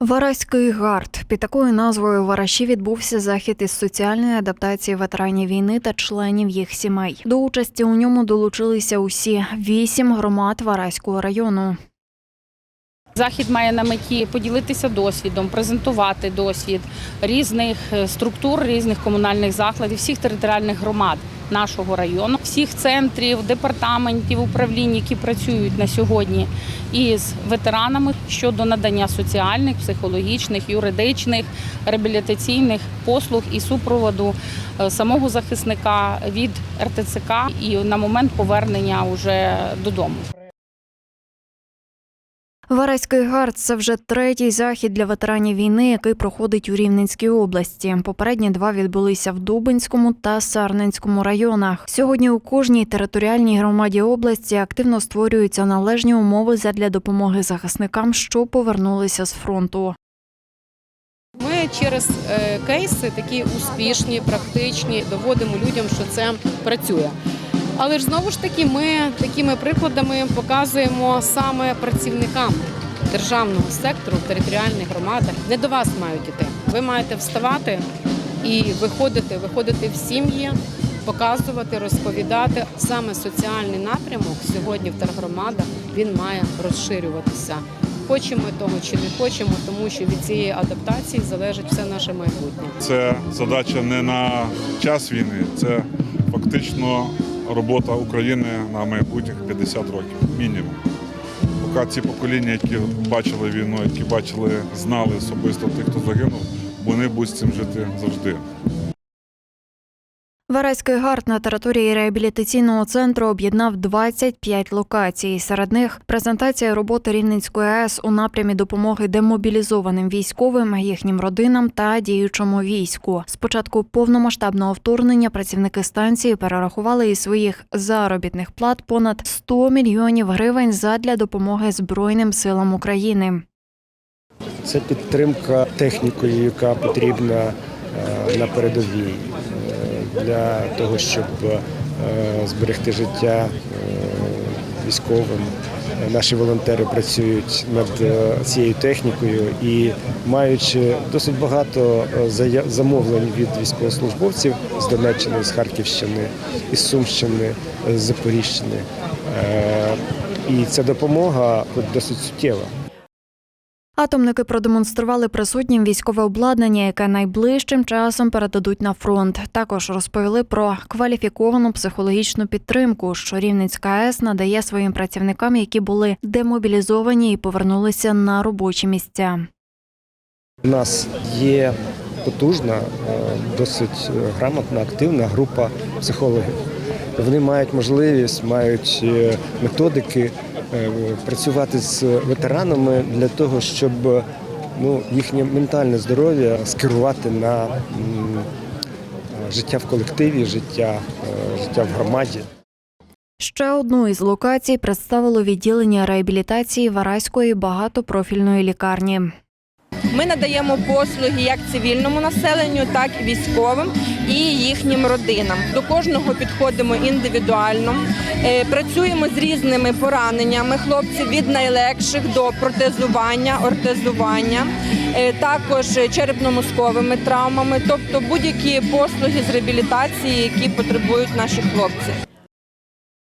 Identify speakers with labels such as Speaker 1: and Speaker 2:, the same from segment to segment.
Speaker 1: Вараський гард під такою назвою Вараші відбувся захід із соціальної адаптації ветеранів війни та членів їх сімей. До участі у ньому долучилися усі вісім громад Вараського району.
Speaker 2: Захід має на меті поділитися досвідом, презентувати досвід різних е, структур, різних комунальних закладів, всіх територіальних громад нашого району, всіх центрів, департаментів, управлінь, які працюють на сьогодні із ветеранами щодо надання соціальних, психологічних, юридичних, реабілітаційних послуг і супроводу е, самого захисника від РТЦК і на момент повернення уже додому.
Speaker 1: Вараський гард це вже третій захід для ветеранів війни, який проходить у Рівненській області. Попередні два відбулися в Дубинському та Сарненському районах. Сьогодні у кожній територіальній громаді області активно створюються належні умови задля допомоги захисникам, що повернулися з фронту.
Speaker 3: Ми через е, кейси такі успішні, практичні, доводимо людям, що це працює. Але ж знову ж таки, ми такими прикладами показуємо саме працівникам державного сектору в територіальних громадах. Не до вас мають іти. Ви маєте вставати і виходити, виходити в сім'ї, показувати, розповідати. Саме соціальний напрямок сьогодні в тергромадах він має розширюватися. Хочемо того чи не хочемо, тому що від цієї адаптації залежить все наше майбутнє.
Speaker 4: Це задача не на час війни, це фактично робота України на майбутніх 50 років, мінімум. Поки ці покоління, які бачили війну, які бачили, знали особисто тих, хто загинув, вони будуть з цим жити завжди.
Speaker 1: Вараський гард на території реабілітаційного центру об'єднав 25 локацій. Серед них презентація роботи Рівненської АЕС у напрямі допомоги демобілізованим військовим, їхнім родинам та діючому війську. З початку повномасштабного вторгнення працівники станції перерахували із своїх заробітних плат понад 100 мільйонів гривень задля допомоги Збройним силам України.
Speaker 5: Це підтримка технікою, яка потрібна е, на передовій для того, щоб е, зберегти життя е, військовим. Наші волонтери працюють над е, цією технікою і маючи досить багато замовлень від військовослужбовців з Донеччини, з Харківщини, із Сумщини, з Запоріжщини. Е, І ця допомога досить суттєва.
Speaker 1: Атомники продемонстрували присутнім військове обладнання, яке найближчим часом передадуть на фронт. Також розповіли про кваліфіковану психологічну підтримку, що Рівненська АЕС надає своїм працівникам, які були демобілізовані і повернулися на робочі місця.
Speaker 5: У нас є потужна, е, досить е, грамотна, активна група психологів. Вони мають можливість, мають е, методики працювати з ветеранами для того, щоб ну, їхнє ментальне здоров'я скерувати на е, життя в колективі, життя, е, життя в громаді.
Speaker 1: Ще одну із локацій представило відділення реабілітації Вараської багатопрофільної лікарні.
Speaker 6: Ми надаємо послуги як цивільному населенню, так і військовим і їхнім родинам. До кожного підходимо індивідуально. Е, Працюємо з різними пораненнями хлопців від найлегших до протезування, ортезування, е, також черепно-мозковими травмами, тобто будь-які послуги з реабілітації, які потребують наші хлопці.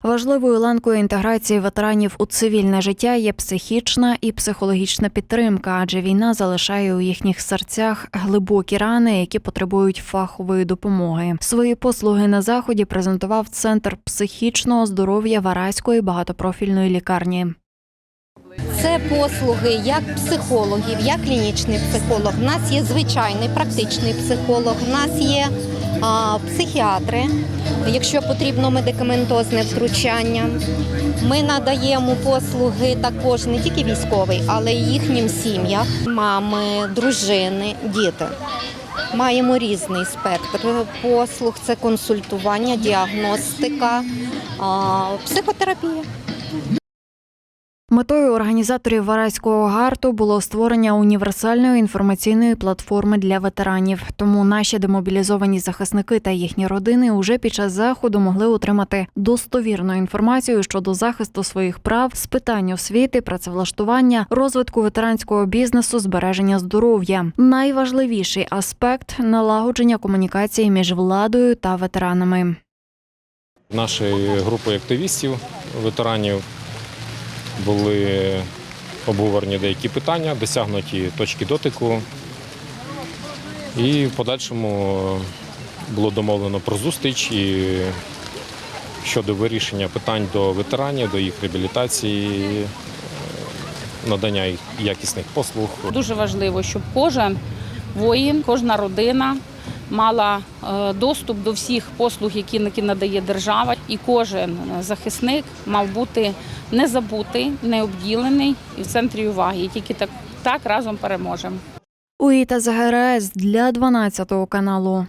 Speaker 1: Важливою ланкою інтеграції ветеранів у цивільне життя є психічна і психологічна підтримка, адже війна залишає у їхніх серцях глибокі рани, які потребують фахової допомоги. Свої послуги на заході презентував центр психічного здоров'я Вараської багатопрофільної лікарні.
Speaker 7: Це послуги як психологів, як клінічний психолог. У нас є звичайний практичний психолог, у нас є а, психіатри, якщо потрібно медикаментозне втручання. Ми надаємо послуги також не тільки військовий, але й їхнім сім'ям, мами, дружини, діти. Маємо різний спектр послуг: це консультування, діагностика, психотерапія.
Speaker 1: Метою організаторів Вараського гарту було створення універсальної інформаційної платформи для ветеранів. Тому наші демобілізовані захисники та їхні родини уже під час заходу могли отримати достовірну інформацію щодо захисту своїх прав, з питань освіти, працевлаштування, розвитку ветеранського бізнесу, збереження здоров'я. Найважливіший аспект налагодження комунікації між владою та ветеранами.
Speaker 8: Нашою групою активістів, ветеранів були обговорені деякі питання, досягнуті точки дотику. І в подальшому було домовлено про зустріч і щодо вирішення питань до ветеранів, до їх реабілітації, е, надання їх якісних послуг.
Speaker 2: Дуже важливо, щоб кожен воїн, кожна родина мала е, доступ до всіх послуг, які надає держава, і кожен захисник мав бути не забутий, не обділений і в центрі уваги. І тільки так, так разом переможемо.
Speaker 1: Уїта Загерес для 12 каналу.